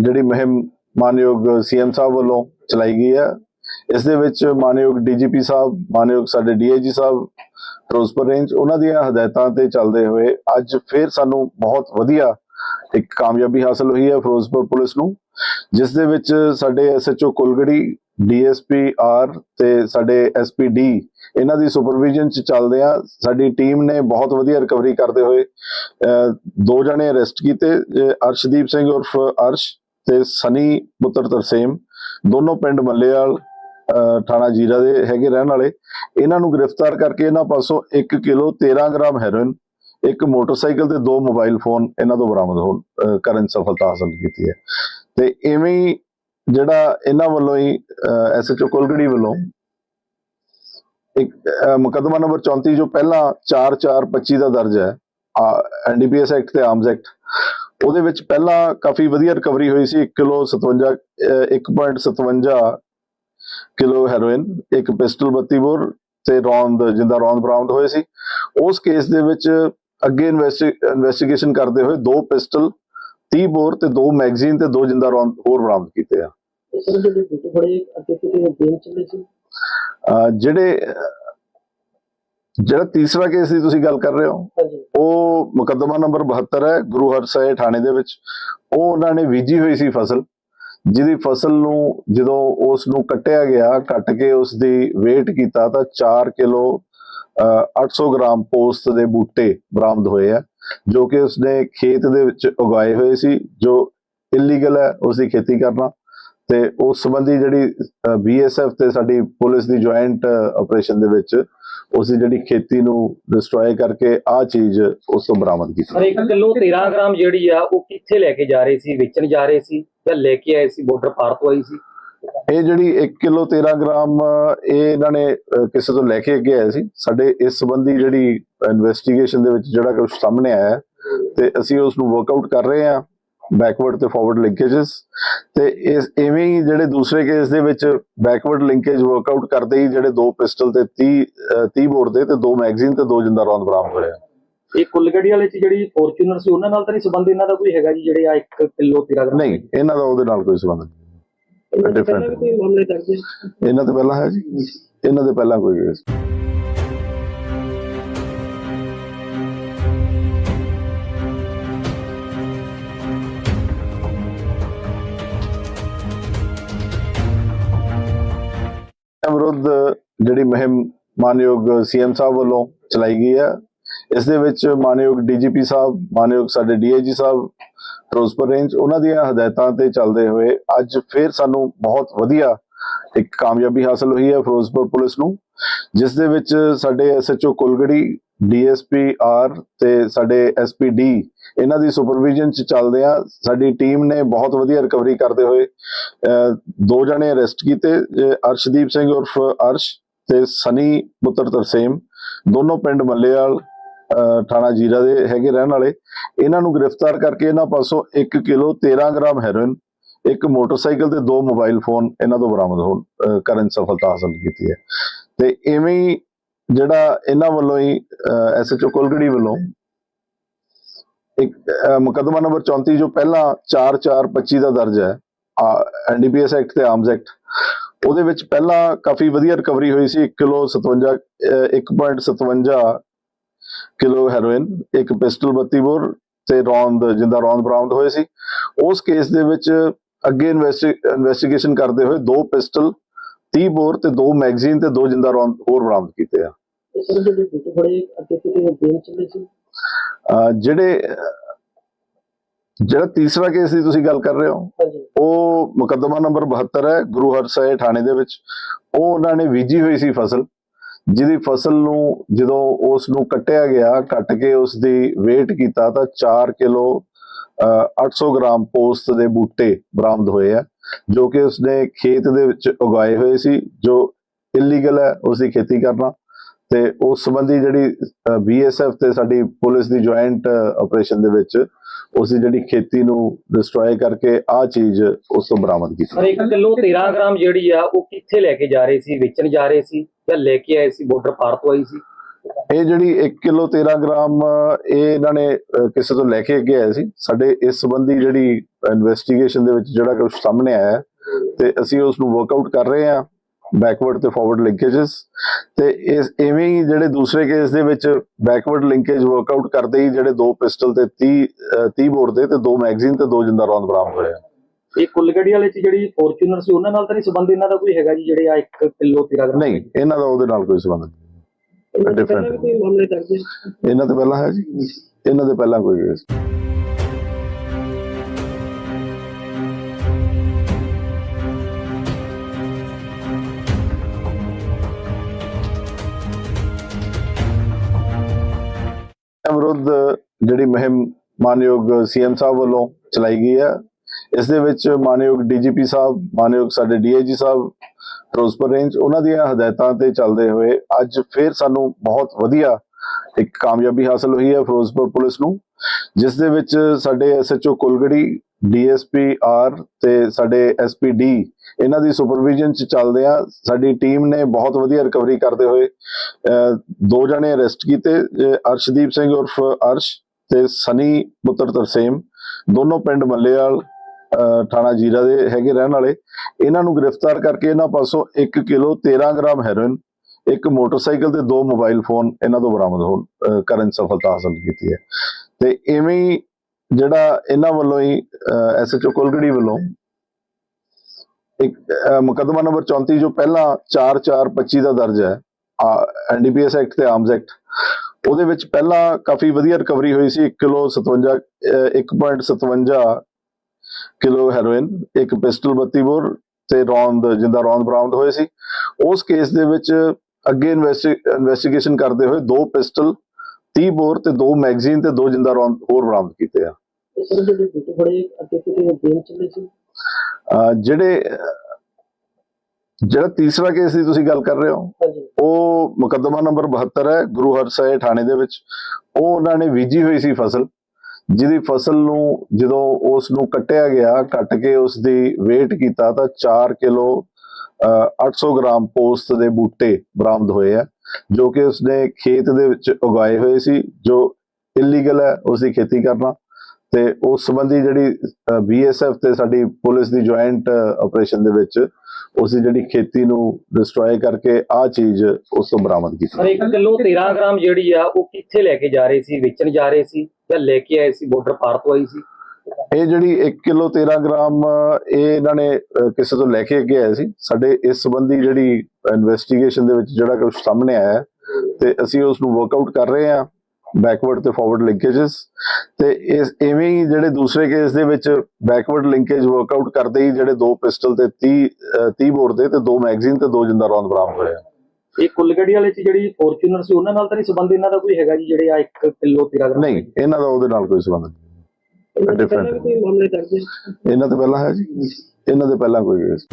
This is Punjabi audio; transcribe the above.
ਜਿਹੜੀ ਮੁਹਿੰਮ ਮਾਨਯੋਗ ਸੀਐਮ ਸਾਹਿਬ ਵੱਲੋਂ ਚਲਾਈ ਗਈ ਹੈ ਇਸ ਦੇ ਵਿੱਚ ਮਾਨਯੋਗ ਡੀਜੀਪੀ ਸਾਹਿਬ ਮਾਨਯੋਗ ਸਾਡੇ ਡੀਆਈਜੀ ਸਾਹਿਬ ਫਿਰੋਜ਼ਪੁਰ ਰੇਂਜ ਉਹਨਾਂ ਦੀਆਂ ਹਦਾਇਤਾਂ ਤੇ ਚੱਲਦੇ ਹੋਏ ਅੱਜ ਫਿਰ ਸਾਨੂੰ ਬਹੁਤ ਵਧੀਆ ਇੱਕ ਕਾਮਯਾਬੀ ਹਾਸਲ ਹੋਈ ਹੈ ਫਿਰੋਜ਼ਪੁਰ ਪੁਲਿਸ ਨੂੰ ਜਿਸ ਦੇ ਵਿੱਚ ਸਾਡੇ ਐਸਐਚਓ ਕੁਲਗੜੀ ਡੀਐਸਪੀ ਆਰ ਤੇ ਸਾਡੇ ਐਸਪੀਡੀ ਇਹਨਾਂ ਦੀ ਸੁਪਰਵਿਜ਼ਨ ਚ ਚੱਲਦੇ ਆ। ਸਾਡੀ ਟੀਮ ਨੇ ਬਹੁਤ ਵਧੀਆ ਰਿਕਵਰੀ ਕਰਦੇ ਹੋਏ ਦੋ ਜਣੇ ਅਰੈਸਟ ਕੀਤੇ ਅਹ, ਅਰਸ਼ਦੀਪ ਸਿੰਘ ਉਰਫ ਅਰਸ਼ ਤੇ ਸਨੀ ਪੁੱਤਰ ਤਰਸੇਮ ਦੋਨੋਂ ਪਿੰਡ ਮੱਲੇਵਾਲ ਥਾਣਾ ਜੀਰਾ ਦੇ ਹੈਗੇ ਰਹਿਣ ਵਾਲੇ। ਇਹਨਾਂ ਨੂੰ ਗ੍ਰਿਫਤਾਰ ਕਰਕੇ ਇਹਨਾਂ ਪਾਸੋਂ 1 ਕਿਲੋ 13 ਗ੍ਰਾਮ ਹੈਰੋਇਨ ਇੱਕ ਮੋਟਰਸਾਈਕਲ ਤੇ ਦੋ ਮੋਬਾਈਲ ਫੋਨ ਇਹਨਾਂ ਤੋਂ ਬਰਾਮਦ ਹੋਣ ਕਰਨ ਸਫਲਤਾ ਹਾਸਲ ਕੀਤੀ ਹੈ। ਤੇ ਐਵੇਂ ਹੀ ਜਿਹੜਾ ਇਹਨਾਂ ਵੱਲੋਂ ਹੀ ਐਸਐਚਓ ਕੋਲਗੜੀ ਵੱਲੋਂ ਇੱਕ ਅਹ, ਮੁਕੱਦਮਾ ਨੰਬਰ 34 ਜੋ ਪਹਿਲਾਂ 4425 ਦਾ ਦਰਜ ਹੈ ਐਨਡੀਪੀਐਸ ਐਕਟ ਤੇ ਆਰਮਸ ਐਕਟ ਉਹਦੇ ਵਿੱਚ ਪਹਿਲਾਂ ਕਾਫੀ ਵਧੀਆ ਰਿਕਵਰੀ ਹੋਈ ਸੀ 1 ਕਿਲੋ 57 ਅਹ, 1.57 ਕਿਲੋ ਹੈਰੋਇਨ ਇੱਕ ਪਿਸਟਲ 32 ਬੋਰ ਤੇ ਰੌਂਦ ਜਿੰਦਾ ਰੌਂਦ ਬਰਾਮਦ ਹੋਏ ਸੀ। ਉਸ ਕੇਸ ਦੇ ਵਿੱਚ ਅੱਗੇ ਇਨਵੈਸਟੀਗੇਸ਼ਨ ਕਰਦੇ ਹੋਏ ਦੋ ਪਿਸਟਲ 30 ਬੋਰ ਤੇ ਦੋ ਮੈਗਜ਼ੀਨ ਤੇ ਦੋ ਜਿੰਦਾ ਰੌਂਦ ਹੋਰ ਬਰਾਮਦ ਕੀਤੇ ਆ। ਜਿਹੜੇ ਦੂਜੇ ਬੜੇ ਅੱਗੇ ਕਿਤੇ ਬੇਲ ਚੱਲੇ ਸੀ ਅਹ ਜਿਹੜੇ ਤੀਸਰਾ ਕੇਸ ਦੀ ਤੁਸੀਂ ਗੱਲ ਕਰ ਰਹੇ ਹੋ ਉਹ ਮੁਕੱਦਮਾ ਨੰਬਰ 72 ਹੈ ਗੁਰੂ ਹਰਸਾਏ ਥਾਣੇ ਦੇ ਵਿੱਚ। ਉਹ ਉਹਨਾਂ ਨੇ ਬੀਜੀ ਹੋਈ ਸੀ ਫਸਲ। ਜਿਹਦੀ ਫਸਲ ਨੂੰ ਜਦੋਂ ਉਸ ਨੂੰ ਕੱਟਿਆ ਗਿਆ ਕੱਟ ਕੇ ਉਸ ਦੀ weight ਕੀਤਾ ਤਾਂ 4 ਕਿਲੋ 800 ਗ੍ਰਾਮ ਪੋਸਤ ਦੇ ਬੂਟੇ ਬਰਾਮਦ ਹੋਏ ਆ ਜੋ ਕਿ ਉਸਨੇ ਖੇਤ ਦੇ ਵਿੱਚ ਉਗਾਏ ਹੋਏ ਸੀ ਜੋ ਇਲੀਗਲ ਹੈ ਉਸ ਦੀ ਖੇਤੀ ਕਰਨਾ। ਤੇ ਉਸ ਸੰਬੰਧੀ ਜਿਹੜੀ ਬੀਐਸਐਫ ਤੇ ਸਾਡੀ ਪੁਲਿਸ ਦੀ ਜੁਆਇੰਟ ਆਪਰੇਸ਼ਨ ਦੇ ਵਿੱਚ ਉਸ ਦੀ ਜਿਹੜੀ ਖੇਤੀ ਨੂੰ ਡਿਸਟਰੋਏ ਕਰਕੇ ਆ ਚੀਜ਼ ਉਸ ਤੋਂ ਬਰਾਮਦ ਕੀਤੀ। ਸਰ 1 ਕਿਲੋ 13 ਗ੍ਰਾਮ ਜਿਹੜੀ ਆ ਉਹ ਕਿੱਥੇ ਲੈ ਕੇ ਜਾ ਰਹੇ ਸੀ ਵੇਚਣ ਜਾ ਰਹੇ ਸੀ ਜਾਂ ਲੈ ਕੇ ਆਏ ਸੀ ਬਾਰਡਰ ਪਾਰ ਤੋਂ ਆਈ ਸੀ? ਇਹ ਜਿਹੜੀ 1 ਕਿਲੋ 13 ਗ੍ਰਾਮ ਇਹ ਇਹਨਾਂ ਨੇ ਕਿਸੇ ਤੋਂ ਲੈ ਕੇ ਅੱਗੇ ਆਏ ਸੀ। ਸਾਡੇ ਇਸ ਸੰਬੰਧੀ ਜਿਹੜੀ ਇਨਵੈਸਟੀਗੇਸ਼ਨ ਦੇ ਵਿੱਚ ਜਿਹੜਾ ਕੁਝ ਸਾਹਮਣੇ ਆਇਆ ਤੇ ਅਸੀਂ ਉਸ ਨੂੰ ਵਰਕਆਊਟ ਕਰ ਰਹੇ ਹਾਂ। ਬੈਕਵਰਡ ਤੇ ਫਾਰਵਰਡ ਲਿੰਕੇजेस ਤੇ ਇਸ ਐਵੇਂ ਹੀ ਜਿਹੜੇ ਦੂਸਰੇ ਕੇਸ ਦੇ ਵਿੱਚ ਬੈਕਵਰਡ ਲਿੰਕੇਜ ਵਰਕਆਊਟ ਕਰਦੇ ਹੀ ਜਿਹੜੇ ਦੋ ਪਿਸਟਲ ਤੇ 30 ਅਹ, 30 ਬੋਰ ਦੇ ਤੇ ਦੋ ਮੈਗਜ਼ੀਨ ਤੇ ਦੋ ਜਿੰਦਾ ਰੌਂਦ ਬਰਾਮਦ ਹੋਏ। ਇਹ ਕੁੱਲਗੜੀ ਵਾਲੇ ਚ ਜਿਹੜੀ ਫੋਰਚੂਨਰ ਸੀ ਉਹਨਾਂ ਨਾਲ ਤਾਂ ਨਹੀਂ ਸੰਬੰਧ ਇਹਨਾਂ ਦਾ ਕੋਈ ਹੈਗਾ ਜੀ ਜਿਹੜੇ ਆ 1 ਕਿਲੋ 13 ਗ੍ਰਾਮ? ਨਹੀਂ ਇਹਨਾਂ ਦਾ ਉਹਦੇ ਨਾਲ ਕੋਈ ਸੰਬੰਧ ਨਹੀਂ। ਇਹਨਾਂ ਤੇ ਪਹਿਲਾਂ ਹੈ? ਜੀ। ਇਹਨਾਂ ਦੇ ਪਹਿਲਾਂ ਕੋਈ ਕੇਸ ਵਿਰੁੱਧ ਜਿਹੜੀ ਮੁਹਿੰਮ ਮਾਨਯੋਗ ਸੀਐਮ ਸਾਹਿਬ ਵੱਲੋਂ ਚਲਾਈ ਗਈ ਹੈ, ਇਸ ਦੇ ਵਿੱਚ ਮਾਨਯੋਗ ਡੀਜੀਪੀ ਸਾਹਿਬ, ਮਾਨਯੋਗ ਸਾਡੇ ਡੀਆਈਜੀ ਸਾਹਿਬ, ਫਿਰੋਜ਼ਪੁਰ ਰੇਂਜ, ਉਹਨਾਂ ਦੀਆਂ ਹਦਾਇਤਾਂ ਤੇ ਚੱਲਦੇ ਹੋਏ ਅੱਜ ਫੇਰ ਸਾਨੂੰ ਬਹੁਤ ਵਧੀਆ ਇੱਕ ਕਾਮਯਾਬੀ ਹਾਸਲ ਹੋਈ ਹੈ ਫਿਰੋਜ਼ਪੁਰ ਪੁਲਿਸ ਨੂੰ, ਜਿਸ ਦੇ ਵਿੱਚ ਸਾਡੇ ਐਸਐਚਓ ਕੁਲਗੜੀ ਡੀਐਸਪੀ ਆਰ ਤੇ ਸਾਡੇ ਐਸਪੀਡੀ ਇਹਨਾਂ ਦੀ ਸੁਪਰਵਿਜ਼ਨ ਚ ਚੱਲਦੇ ਆ। ਸਾਡੀ ਟੀਮ ਨੇ ਬਹੁਤ ਵਧੀਆ ਰਿਕਵਰੀ ਕਰਦੇ ਹੋਏ ਦੋ ਜਣੇ ਅਰੈਸਟ ਕੀਤੇ ਅਰਸ਼ਦੀਪ ਸਿੰਘ ਉਰਫ ਅਰਸ਼ ਤੇ ਸਨੀ ਪੁੱਤਰ ਤਰਸੇਮ। ਦੋਨੋਂ ਪਿੰਡ ਮੱਲੇਵਾਲ ਥਾਣਾ ਜੀਰਾ ਦੇ ਹੈਗੇ ਰਹਿਣ ਵਾਲੇ। ਇਹਨਾਂ ਨੂੰ ਗ੍ਰਿਫਤਾਰ ਕਰਕੇ ਇਹਨਾਂ ਪਾਸੋਂ 1 ਕਿਲੋ 13 ਗ੍ਰਾਮ ਹੈਰੋਇਨ, ਇੱਕ ਮੋਟਰਸਾਈਕਲ ਤੇ ਦੋ ਮੋਬਾਈਲ ਫੋਨ ਇਹਨਾਂ ਤੋਂ ਬਰਾਮਦ ਹੋਣ ਕਰਨ ਸਫਲਤਾ ਹਾਸਲ ਕੀਤੀ ਹੈ। ਤੇ ਐਵੇਂ ਹੀ ਜਿਹੜਾ ਇਹਨਾਂ ਵੱਲੋਂ ਹੀ ਐਸਐਚਓ ਕੋਲਗੜੀ ਵੱਲੋਂ ਇੱਕ ਅਹ, ਨੰਬਰ 34 ਜੋ ਪਹਿਲਾਂ 4425 ਦਾ ਦਰਜ ਹੈ ਐਨਡੀਪੀਐਸ ਐਕਟ ਤੇ ਆਰਮਸ ਐਕਟ ਉਹਦੇ ਵਿੱਚ ਪਹਿਲਾਂ ਕਾਫੀ ਵਧੀਆ ਰਿਕਵਰੀ ਹੋਈ ਸੀ 1 ਕਿਲੋ 57 1.57 ਕਿਲੋ ਹੈਰੋਇਨ ਇੱਕ ਪਿਸਟਲ 32 ਬੋਰ ਤੇ ਰੌਂਦ ਜਿੰਦਾ ਰੌਂਦ ਬਰਾਮਦ ਹੋਏ ਸੀ। ਉਸ ਕੇਸ ਦੇ ਵਿੱਚ ਅੱਗੇ ਇਨਵੈਸਟੀਗੇਸ਼ਨ ਕਰਦੇ ਹੋਏ ਦੋ ਪਿਸਟਲ 30 ਬੋਰ ਤੇ ਦੋ ਮੈਗਜ਼ੀਨ ਤੇ ਦੋ ਜਿੰਦਾ ਰੌਂਦ ਹੋਰ ਬਰਾਮਦ ਕੀਤੇ ਆ। ਇਸ ਤਰ੍ਹਾਂ ਜਿਹੜੇ ਦੂਜੇ ਬੜੇ ਅੱਗੇ ਕਿਤੇ ਬੇਲ ਚੱਲੇ ਸੀ? ਜਿਹੜੇ ਜਿਹੜਾ ਤੀਸਰਾ ਕੇਸ ਦੀ ਤੁਸੀਂ ਗੱਲ ਕਰ ਰਹੇ ਹੋ ਉਹ ਮੁਕੱਦਮਾ ਨੰਬਰ 72 ਹੈ ਗੁਰੂ ਹਰਸਾਏ ਥਾਣੇ ਦੇ ਵਿੱਚ। ਉਹ ਉਹਨਾਂ ਨੇ ਬੀਜੀ ਹੋਈ ਸੀ ਫਸਲ ਜਿਹਦੀ ਫਸਲ ਨੂੰ ਜਦੋਂ ਉਸ ਨੂੰ ਕੱਟਿਆ ਗਿਆ ਕੱਟ ਕੇ ਉਸ ਦੀ weight ਕੀਤਾ ਤਾਂ 4 ਕਿਲੋ 800 ਗ੍ਰਾਮ ਪੋਸਤ ਦੇ ਬੂਟੇ ਬਰਾਮਦ ਹੋਏ ਆ ਜੋ ਕਿ ਉਸਨੇ ਖੇਤ ਦੇ ਵਿੱਚ ਉਗਾਏ ਹੋਏ ਸੀ ਜੋ ਇਲੀਗਲ ਹੈ ਉਸ ਦੀ ਖੇਤੀ ਕਰਨਾ। ਤੇ ਉਸ ਸੰਬੰਧੀ ਜਿਹੜੀ ਬੀਐਸਐਫ ਤੇ ਸਾਡੀ ਪੁਲਿਸ ਦੀ ਜੁਆਇੰਟ ਆਪਰੇਸ਼ਨ ਦੇ ਵਿੱਚ ਉਸ ਦੀ ਜਿਹੜੀ ਖੇਤੀ ਨੂੰ ਡਿਸਟਰੋਏ ਕਰਕੇ ਆ ਚੀਜ਼ ਉਸ ਤੋਂ ਬਰਾਮਦ ਕੀਤੀ। ਸਰ 1 ਕਿਲੋ 13 ਗ੍ਰਾਮ ਜਿਹੜੀ ਆ ਉਹ ਕਿੱਥੇ ਲੈ ਕੇ ਜਾ ਰਹੇ ਸੀ ਵੇਚਣ ਜਾ ਰਹੇ ਸੀ ਜਾਂ ਲੈ ਕੇ ਆਏ ਸੀ ਬਾਰਡਰ ਪਾਰ ਤੋਂ ਆਈ ਸੀ? ਇਹ ਜਿਹੜੀ 1 ਕਿਲੋ 13 ਗ੍ਰਾਮ ਇਹ ਇਹਨਾਂ ਨੇ ਕਿਸੇ ਤੋਂ ਲੈ ਕੇ ਅੱਗੇ ਆਏ ਸੀ। ਸਾਡੇ ਇਸ ਸੰਬੰਧੀ ਜਿਹੜੀ ਇਨਵੈਸਟੀਗੇਸ਼ਨ ਦੇ ਵਿੱਚ ਜਿਹੜਾ ਕੁਝ ਸਾਹਮਣੇ ਆਇਆ ਤੇ ਅਸੀਂ ਉਸ ਨੂੰ ਵਰਕਆਊਟ ਕਰ ਰਹੇ ਹਾਂ। ਬੈਕਵਰਡ ਤੇ ਫਾਰਵਰਡ ਲਿੰਕੇजेस ਤੇ ਇਸ ਐਵੇਂ ਹੀ ਜਿਹੜੇ ਦੂਸਰੇ ਕੇਸ ਦੇ ਵਿੱਚ ਬੈਕਵਰਡ ਲਿੰਕੇਜ ਵਰਕਆਊਟ ਕਰਦੇ ਹੀ ਜਿਹੜੇ ਦੋ ਪਿਸਟਲ ਤੇ 30 ਅ, 30 ਬੋਰ ਦੇ ਤੇ ਦੋ ਮੈਗਜ਼ੀਨ ਤੇ ਦੋ ਜਿੰਦਾ ਰੌਂਦ ਬਰਾਮਦ ਹੋਏ ਆ। ਇਹ ਕੁੱਲਗੜੀ ਵਾਲੇ ਚ ਜਿਹੜੀ ਫੋਰਚੂਨਰ ਸੀ ਉਹਨਾਂ ਨਾਲ ਤਾਂ ਨਹੀਂ ਸੰਬੰਧ ਇਹਨਾਂ ਦਾ ਕੋਈ ਹੈਗਾ ਜੀ ਜਿਹੜੇ ਆ 1 ਕਿਲੋ 13 ਗ੍ਰਾਮ? ਨਹੀਂ ਇਹਨਾਂ ਦਾ ਉਹਦੇ ਨਾਲ ਕੋਈ ਸੰਬੰਧ ਨਹੀਂ। ਇਹਨਾਂ ਤੇ ਪਹਿਲਾਂ ਹੈ ਜੀ। ਇਹਨਾਂ ਦੇ ਪਹਿਲਾਂ ਕੋਈ ਕੇਸ ਵਿਰੁੱਧ ਜਿਹੜੀ ਮੁਹਿੰਮ ਮਾਨਯੋਗ ਸੀਐਮ ਸਾਹਿਬ ਵੱਲੋਂ ਚਲਾਈ ਗਈ ਹੈ, ਇਸ ਦੇ ਵਿੱਚ ਮਾਨਯੋਗ ਡੀਜੀਪੀ ਸਾਹਿਬ, ਮਾਨਯੋਗ ਸਾਡੇ ਡੀਆਈਜੀ ਸਾਹਿਬ, ਫਿਰੋਜ਼ਪੁਰ ਰੇਂਜ, ਉਹਨਾਂ ਦੀਆਂ ਹਦਾਇਤਾਂ ਤੇ ਚੱਲਦੇ ਹੋਏ ਅੱਜ ਫੇਰ ਸਾਨੂੰ ਬਹੁਤ ਵਧੀਆ ਇੱਕ ਕਾਮਯਾਬੀ ਹਾਸਲ ਹੋਈ ਹੈ ਫਿਰੋਜ਼ਪੁਰ ਪੁਲਿਸ ਨੂੰ ਜਿਸ ਦੇ ਵਿੱਚ ਸਾਡੇ ਐਸਐਚਓ ਕੁਲਗੜੀ ਡੀਐਸਪੀ ਆਰ ਤੇ ਸਾਡੇ ਐਸਪੀ ਡੀ ਇਹਨਾਂ ਦੀ ਸੁਪਰਵਿਜ਼ਨ ਚ ਚੱਲਦੇ ਆ। ਸਾਡੀ ਟੀਮ ਨੇ ਬਹੁਤ ਵਧੀਆ ਰਿਕਵਰੀ ਕਰਦੇ ਹੋਏ ਅਹ, ਦੋ ਜਣੇ ਅਰੈਸਟ ਕੀਤੇ ਅਰਸ਼ਦੀਪ ਸਿੰਘ ਉਰਫ ਅਰਸ਼ ਤੇ ਸਨੀ ਪੁੱਤਰ ਤਰਸੇਮ। ਦੋਨੋਂ ਪਿੰਡ ਮੱਲੇਵਾਲ ਅਹ, ਥਾਣਾ ਜੀਰਾ ਦੇ ਹੈਗੇ ਰਹਿਣ ਵਾਲੇ। ਇਹਨਾਂ ਨੂੰ ਗ੍ਰਿਫਤਾਰ ਕਰਕੇ ਇਹਨਾਂ ਪਾਸੋਂ 1 ਕਿਲੋ 13 ਗ੍ਰਾਮ ਹੈਰੋਇਨ ਇੱਕ ਮੋਟਰਸਾਈਕਲ ਤੇ ਦੋ ਮੋਬਾਈਲ ਫੋਨ ਇਹਨਾਂ ਤੋਂ ਬਰਾਮਦ ਹੋਣ ਕਰਨ ਸਫਲਤਾ ਹਾਸਲ ਕੀਤੀ ਹੈ। ਤੇ ਐਵੇਂ ਹੀ ਜਿਹੜਾ ਇਹਨਾਂ ਵੱਲੋਂ ਹੀ ਐਸਐਚਓ ਕੋਲਗੜੀ ਵੱਲੋਂ ਇੱਕ ਅਹ, ਮੁਕੱਦਮਾ ਨੰਬਰ 34 ਜੋ ਪਹਿਲਾਂ 4425 ਦਾ ਦਰਜ ਹੈ ਐਨਡੀਪੀਐਸ ਐਕਟ ਤੇ ਆਰਮਸ ਐਕਟ ਉਹਦੇ ਵਿੱਚ ਪਹਿਲਾਂ ਕਾਫੀ ਵਧੀਆ ਰਿਕਵਰੀ ਹੋਈ ਸੀ 1 ਕਿਲੋ 57 ਅਹ, 1.57 ਕਿਲੋ ਹੈਰੋਇਨ ਇੱਕ ਪਿਸਟਲ 32 ਬੋਰ ਤੇ ਰੌਂਦ ਜਿੰਦਾ ਰੌਂਦ ਬਰਾਮਦ ਹੋਏ ਸੀ। ਉਸ ਕੇਸ ਦੇ ਵਿੱਚ ਅੱਗੇ ਇਨਵੈਸਟੀਗੇਸ਼ਨ ਕਰਦੇ ਹੋਏ ਦੋ ਪਿਸਟਲ 30 ਬੋਰ ਤੇ ਦੋ ਮੈਗਜ਼ੀਨ ਤੇ ਦੋ ਜਿੰਦਾ ਰੌਂਦ ਹੋਰ ਬਰਾਮਦ ਕੀਤੇ ਆ। ਜਿਹੜੇ ਜਿਹੜੇ ਤੀਸਰਾ ਕੇਸ ਦੀ ਤੁਸੀਂ ਗੱਲ ਕਰ ਰਹੇ ਹੋ ਉਹ ਮੁਕੱਦਮਾ ਨੰਬਰ 72 ਹੈ ਗੁਰੂ ਹਰਸਾਏ ਥਾਣੇ ਦੇ ਵਿੱਚ। ਉਹ ਉਹਨਾਂ ਨੇ ਬੀਜੀ ਹੋਈ ਸੀ ਫਸਲ ਜਿਹਦੀ ਫਸਲ ਨੂੰ ਜਦੋਂ ਉਸ ਨੂੰ ਕੱਟਿਆ ਗਿਆ ਕੱਟ ਕੇ ਉਸ ਦੀ weight ਕੀਤਾ ਤਾਂ 4 ਕਿਲੋ 800 ਗ੍ਰਾਮ ਪੋਸਤ ਦੇ ਬੂਟੇ ਬਰਾਮਦ ਹੋਏ ਆ, ਜੋ ਕਿ ਉਸਨੇ ਖੇਤ ਦੇ ਵਿੱਚ ਉਗਾਏ ਹੋਏ ਸੀ, ਜੋ ਇਲੀਗਲ ਹੈ ਉਸ ਦੀ ਖੇਤੀ ਕਰਨਾ। ਤੇ ਉਸ ਸੰਬੰਧੀ ਜਿਹੜੀ ਬੀਐਸਐਫ ਤੇ ਸਾਡੀ ਪੁਲਿਸ ਦੀ ਜੁਆਇੰਟ ਆਪਰੇਸ਼ਨ ਦੇ ਵਿੱਚ ਉਸ ਦੀ ਜਿਹੜੀ ਖੇਤੀ ਨੂੰ ਡਿਸਟਰੋਏ ਕਰਕੇ ਆ ਚੀਜ਼ ਉਸ ਤੋਂ ਬਰਾਮਦ ਸਰ ਕੀਤੀ 1 ਕਿਲੋ 13 ਗ੍ਰਾਮ ਜਿਹੜੀ ਆ, ਉਹ ਕਿੱਥੇ ਲੈ ਕੇ ਜਾ ਰਹੇ ਸੀ, ਵੇਚਣ ਜਾ ਰਹੇ ਸੀ ਜਾਂ ਲੈ ਕੇ ਆਏ ਸੀ ਬਾਰਡਰ ਪਾਰ ਤੋਂ ਆਈ ਸੀ? ਇਹ ਜਿਹੜੀ 1 ਕਿਲੋ 13 ਗ੍ਰਾਮ ਇਹ ਇਹਨਾਂ ਨੇ ਕਿਸੇ ਤੋਂ ਲੈ ਕੇ ਅੱਗੇ ਆਏ ਸੀ। ਸਾਡੇ ਇਸ ਸੰਬੰਧੀ ਜਿਹੜੀ ਇਨਵੈਸਟੀਗੇਸ਼ਨ ਦੇ ਵਿੱਚ ਜਿਹੜਾ ਕੁਝ ਸਾਹਮਣੇ ਆਇਆ ਤੇ ਅਸੀਂ ਉਸ ਨੂੰ ਵਰਕਆਊਟ ਕਰ ਰਹੇ ਹਾਂ ਬੈਕਵਰਡ ਤੇ ਫਾਰਵਰਡ ਲਿੰਕੇजेस ਤੇ ਇਸ ਐਵੇਂ ਹੀ ਜਿਹੜੇ ਦੂਸਰੇ ਕੇਸ ਦੇ ਵਿੱਚ ਬੈਕਵਰਡ ਲਿੰਕੇਜ ਵਰਕਆਊਟ ਕਰਦੇ ਹੀ ਜਿਹੜੇ ਦੋ ਪਿਸਟਲ ਤੇ 30 ਅ, 30 ਬੋਰ ਦੇ ਤੇ ਦੋ ਮੈਗਜ਼ੀਨ ਤੇ ਦੋ ਜਿੰਦਾ ਰੌਂਦ ਬਰਾਮਦ ਹੋਏ ਆ। ਇਹ ਕੁੱਲਗੜੀ ਵਾਲੇ ਚ ਜਿਹੜੀ ਫੋਰਚੂਨਰ ਸੀ ਉਹਨਾਂ ਨਾਲ ਤਾਂ ਨਹੀਂ ਸੰਬੰਧ ਇਹਨਾਂ ਦਾ ਕੋਈ ਹੈਗਾ ਜੀ ਜਿਹੜੇ ਆ 1 ਕਿਲੋ 13 ਗ੍ਰਾਮ? ਨਹੀਂ ਇਹਨਾਂ ਦਾ ਉਹਦੇ ਨਾਲ ਕੋਈ ਸੰਬੰਧ ਨਹੀਂ। ਮਾਮਲੇ ਦਰਜ ਹੈ ਇਹਨਾਂ ਤੇ ਪਹਿਲਾਂ ਹੈ ਜੀ? ਇਹਨਾਂ ਦੇ ਪਹਿਲਾਂ ਕੋਈ ਕੇਸ